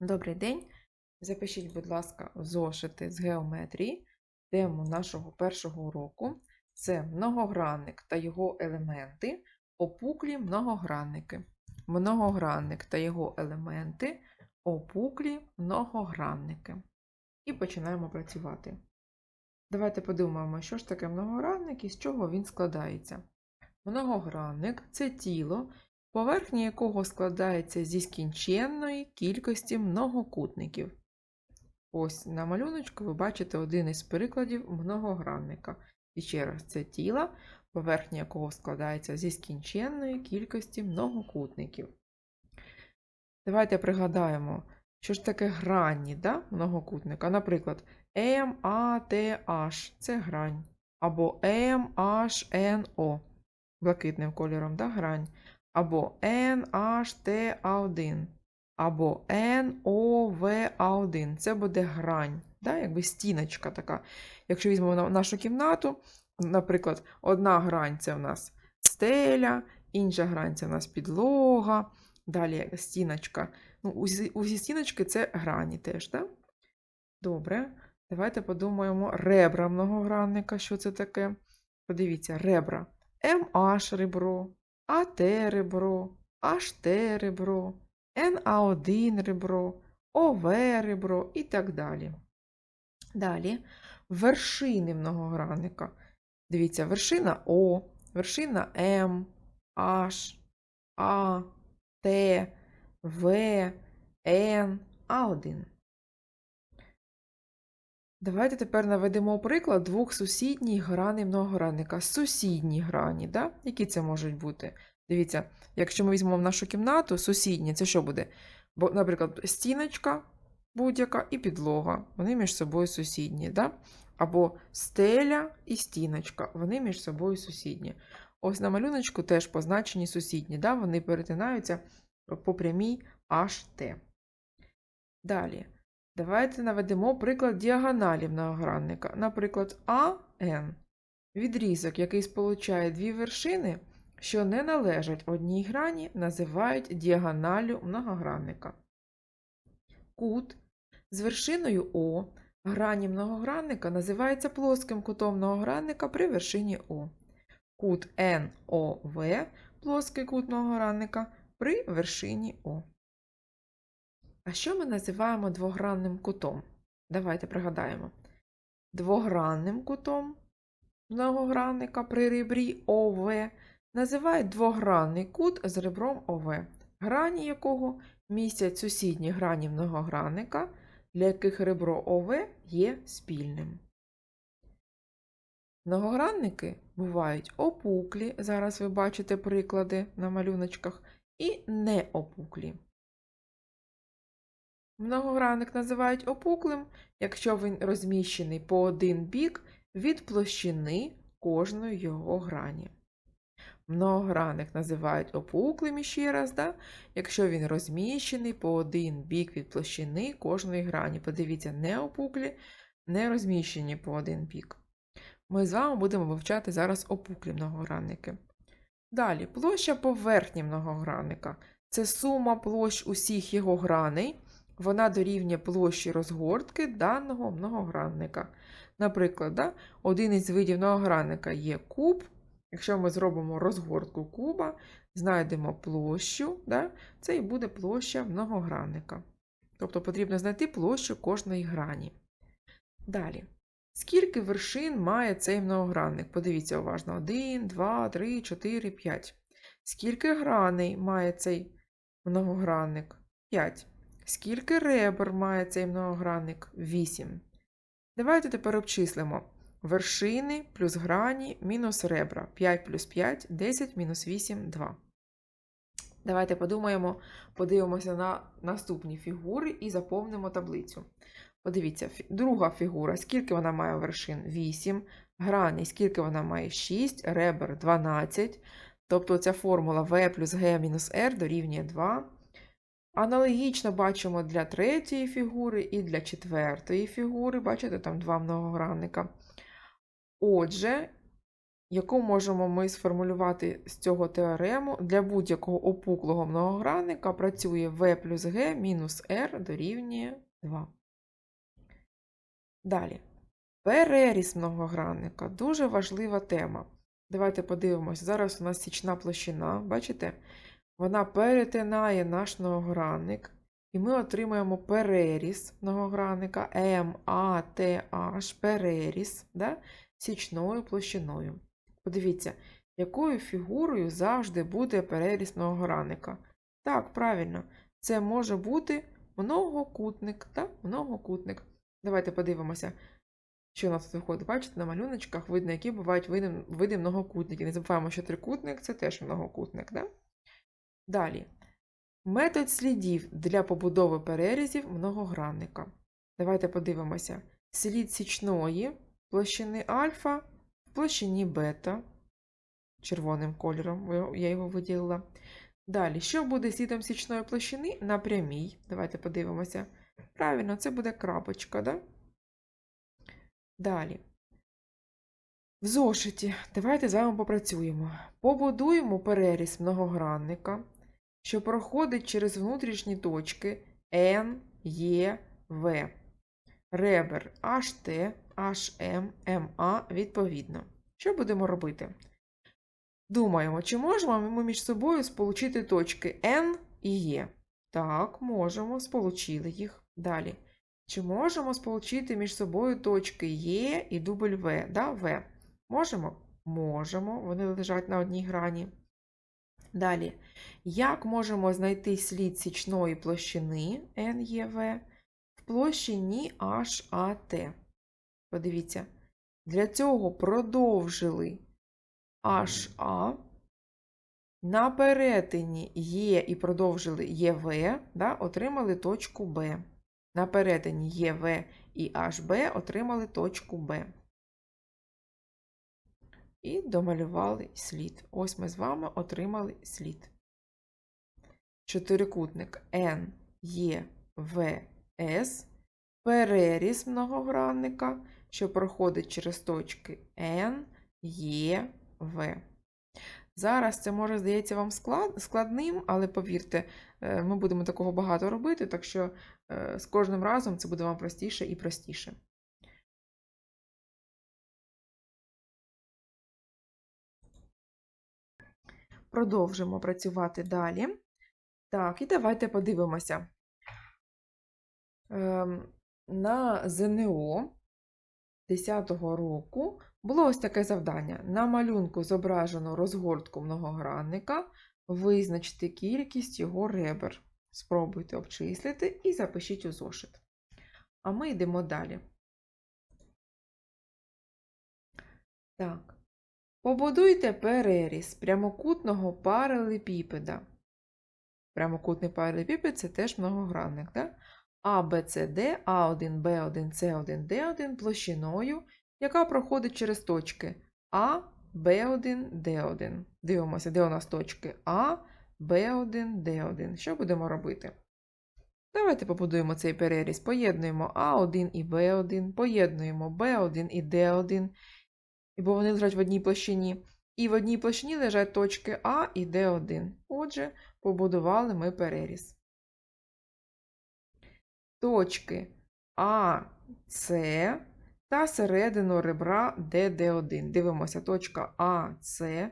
Добрий день. Запишіть, будь ласка, зошити з геометрії тему нашого першого уроку. Це многогранник та його елементи, опуклі многогранники. Многогранник та його елементи, опуклі многогранники. І починаємо працювати. Давайте подумаємо, що ж таке многогранник і з чого він складається. Многогранник це тіло, поверхня якого складається зі скінченної кількості многокутників. Ось на малюночку ви бачите один із прикладів многогранника. І ще раз, це тіло, поверхня якого складається зі скінченної кількості многокутників. Давайте пригадаємо, що ж таке грані да, многокутника. Наприклад, MATH це грань. Або MHNO блакитним кольором да, грань. Або NHTA1. Або NOVA1. Це буде грань, да, якби стіночка така. Якщо візьмемо нашу кімнату, наприклад, одна грань це в нас стеля, інша грань це в нас підлога, далі стіночка. Ну, усі, усі стіночки це грані теж, да? Добре. Давайте подумаємо ребра многогранника, що це таке. Подивіться, ребра. MH ребро, АТ ребро, HT ребро, NA1 ребро, ОВ ребро і так далі. Далі вершини многогранника. Дивіться, вершина О, вершина М, H, А, Т, В, Н, А1. Давайте тепер наведемо приклад двох сусідніх граней многогранника. Сусідні грані, да? які це можуть бути? Дивіться, якщо ми візьмемо в нашу кімнату, сусідні, це що буде? Бо, наприклад, стіночка будь-яка і підлога. Вони між собою сусідні. Да? Або стеля і стіночка, вони між собою сусідні. Ось на малюночку теж позначені сусідні, да? вони перетинаються по прямій HT. Далі. Давайте наведемо приклад діагоналі многогранника. Наприклад, АН. Відрізок, який сполучає дві вершини, що не належать одній грані, називають діагоналлю многогранника. Кут з вершиною О грані многогранника називається плоским кутом многогранника при вершині О. Кут НОВ плоский кут многогранника при вершині О. А що ми називаємо двогранним кутом? Давайте пригадаємо. Двогранним кутом многогранника при ребрі ОВ називають двогранний кут з ребром ОВ, грані якого містять сусідні грані многогранника, для яких ребро ОВ є спільним. Многогранники бувають опуклі, зараз ви бачите приклади на малюночках, і неопуклі. Многогранник називають опуклим, якщо він розміщений по один бік від площини кожної його грані. Многогранник називають опуклим іще раз, да? якщо він розміщений по один бік від площини кожної грані. Подивіться, не опуклі, не розміщені по один бік. Ми з вами будемо вивчати зараз опуклі многогранники. Далі, площа поверхні многогранника це сума площ усіх його граней вона дорівнює площі розгортки даного многогранника. Наприклад, да, один із видів многогранника є куб. Якщо ми зробимо розгортку куба, знайдемо площу, да, це і буде площа многогранника. Тобто потрібно знайти площу кожної грані. Далі. Скільки вершин має цей многогранник? Подивіться уважно: 1, 2, 3, 4, 5. Скільки граней має цей многогранник? 5. Скільки ребер має цей многогранник? 8. Давайте тепер обчислимо. Вершини плюс грані мінус ребра. 5 плюс 5, 10 мінус 8, 2. Давайте подумаємо, подивимося на наступні фігури і заповнимо таблицю. Подивіться, друга фігура, скільки вона має вершин? 8. Грані, скільки вона має 6, ребер 12. Тобто ця формула v плюс g мінус r дорівнює 2. Аналогічно бачимо для третьої фігури і для четвертої фігури. Бачите, там два многогранника. Отже, яку можемо ми сформулювати з цього теорему для будь-якого опуклого многогранника працює v плюс g мінус r дорівнює 2. Далі. Переріз многогранника дуже важлива тема. Давайте подивимося. Зараз у нас січна площина, бачите? Вона перетинає наш многогранник, і ми отримаємо переріз многогранника MATH, переріз да? січною площиною. Подивіться, якою фігурою завжди буде переріз многогранника. Так, правильно, це може бути многокутник. Так? Многокутник. Давайте подивимося, що у нас тут виходить. Бачите, на малюночках видно, які бувають види, види многокутників. Не забуваємо, що трикутник це теж многокутник. Да? Далі. Метод слідів для побудови перерізів многогранника. Давайте подивимося. Слід січної площини альфа в площині бета. Червоним кольором я його виділила. Далі, що буде слідом січної площини на прямій? Давайте подивимося. Правильно, це буде крапочка, да? Далі. В зошиті. Давайте з вами попрацюємо. Побудуємо переріз многогранника, що проходить через внутрішні точки N, E, V. Ребер HT, HM, MA відповідно. Що будемо робити? Думаємо, чи можемо ми між собою сполучити точки N і E? Так, можемо, сполучили їх. Далі. Чи можемо сполучити між собою точки Е і дубль В? Да, В. Можемо? Можемо, вони лежать на одній грані. Далі. Як можемо знайти слід січної площини NEV в площині HAT? Подивіться, для цього продовжили HA. На перетині Е і продовжили ЄВ, да, отримали точку Б. На перетині ЄВ і HB отримали точку Б. І домалювали слід. Ось ми з вами отримали слід. Чотирикутник N, E, V, S. Переріз многогранника, що проходить через точки N, E, V. Зараз це може здається вам складним, але повірте, е, ми будемо такого багато робити, так що е, з кожним разом це буде вам простіше і простіше. Продовжимо працювати далі. Так, і давайте подивимося. Ем, на ЗНО 10-го року було ось таке завдання. На малюнку зображено розгортку многогранника, визначити кількість його ребер. Спробуйте обчислити і запишіть у зошит. А ми йдемо далі. Так. Побудуйте переріз прямокутного паралепіпеда. Прямокутний паралепіпед – це теж многогранник. Так? А, Б, С, Д, А1, Б1, С1, Д1 площиною, яка проходить через точки А, Б1, Д1. Дивимося, де у нас точки А, Б1, Д1. Що будемо робити? Давайте побудуємо цей переріз. Поєднуємо А1 і Б1, поєднуємо Б1 і Д1, бо вони лежать в одній площині. І в одній площині лежать точки А і Д1. Отже, побудували ми переріз. Точки А, С та середину ребра ДД1. Дивимося, точка А, С,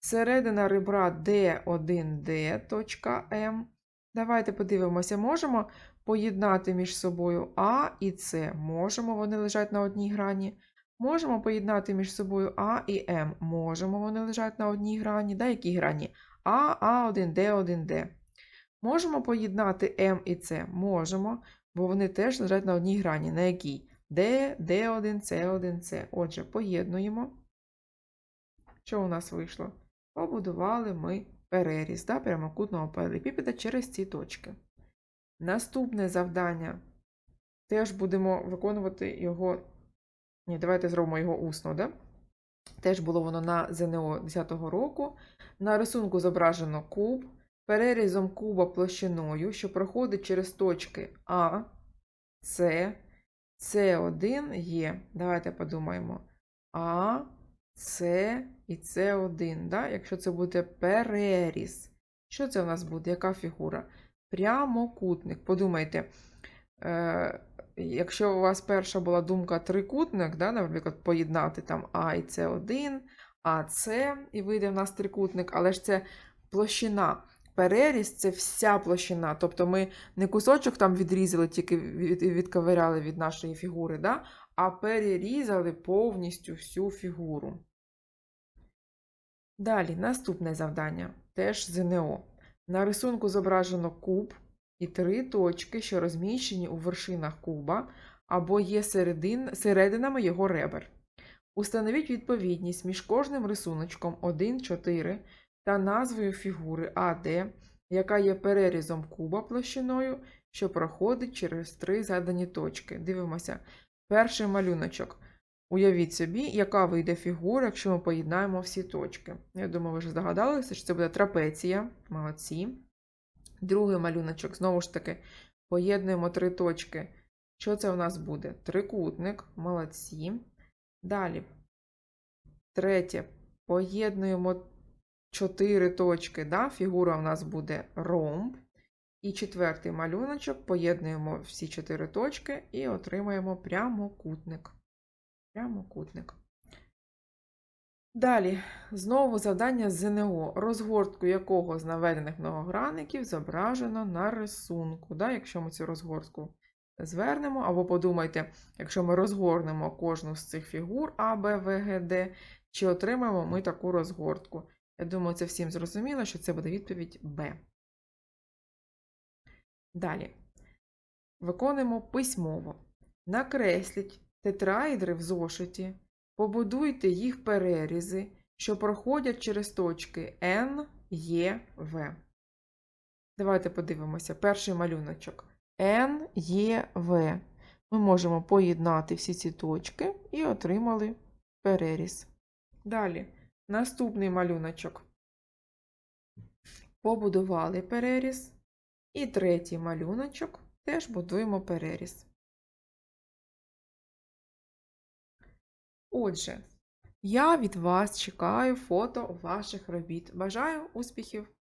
середина ребра Д1Д, точка М. Давайте подивимося, можемо поєднати між собою А і С. Можемо, вони лежать на одній грані. Можемо поєднати між собою А і М. Можемо, вони лежать на одній грані. Да, які грані? А, А1, Д1, Д. Можемо поєднати М і С? Можемо, бо вони теж лежать на одній грані. На якій? Д, Д1, С1, С. Отже, поєднуємо. Що у нас вийшло? Побудували ми переріз да, прямокутного паралепіпеда через ці точки. Наступне завдання. Теж будемо виконувати його. Ні, давайте зробимо його усно. Да? Теж було воно на ЗНО 10-го року. На рисунку зображено куб. Перерізом куба площиною, що проходить через точки А, С, С1 є. Давайте подумаємо. А, С, і С1. Да? Якщо це буде переріз, що це у нас буде? Яка фігура? Прямокутник. Подумайте, е, якщо у вас перша була думка трикутник, да, наприклад, поєднати там А і С1, АС, і вийде в нас трикутник, але ж це площина. Переріз це вся площина. Тобто ми не кусочок там відрізали, тільки від, відковиряли від нашої фігури, да? а перерізали повністю всю фігуру. Далі, наступне завдання, теж ЗНО. На рисунку зображено куб і три точки, що розміщені у вершинах куба або є середин, серединами його ребер. Установіть відповідність між кожним рисуночком 1, 4 та назвою фігури АД, яка є перерізом куба площиною, що проходить через три задані точки. Дивимося. Перший малюночок. Уявіть собі, яка вийде фігура, якщо ми поєднаємо всі точки. Я думаю, ви вже здогадалися, що це буде трапеція. Молодці. Другий малюночок, знову ж таки, поєднуємо три точки. Що це у нас буде? Трикутник, молодці. Далі. Третє. Поєднуємо чотири точки. Да? Фігура у нас буде ромб. І четвертий малюночок. Поєднуємо всі чотири точки і отримаємо прямокутник. Прямокутник. Далі, знову завдання ЗНО, розгортку якого з наведених многогранників зображено на рисунку. Да? Якщо ми цю розгортку звернемо, або подумайте, якщо ми розгорнемо кожну з цих фігур А, Б, В, Г, Д, чи отримаємо ми таку розгортку. Я думаю, це всім зрозуміло, що це буде відповідь Б. Далі. Виконуємо письмово. Накресліть тетраїдри в зошиті, побудуйте їх перерізи, що проходять через точки N, Е, В. Давайте подивимося. Перший малюночок. N, Е, В. Ми можемо поєднати всі ці точки і отримали переріз. Далі. Наступний малюночок. Побудували переріз. І третій малюночок теж будуємо переріз. Отже, я від вас чекаю фото ваших робіт. Бажаю успіхів!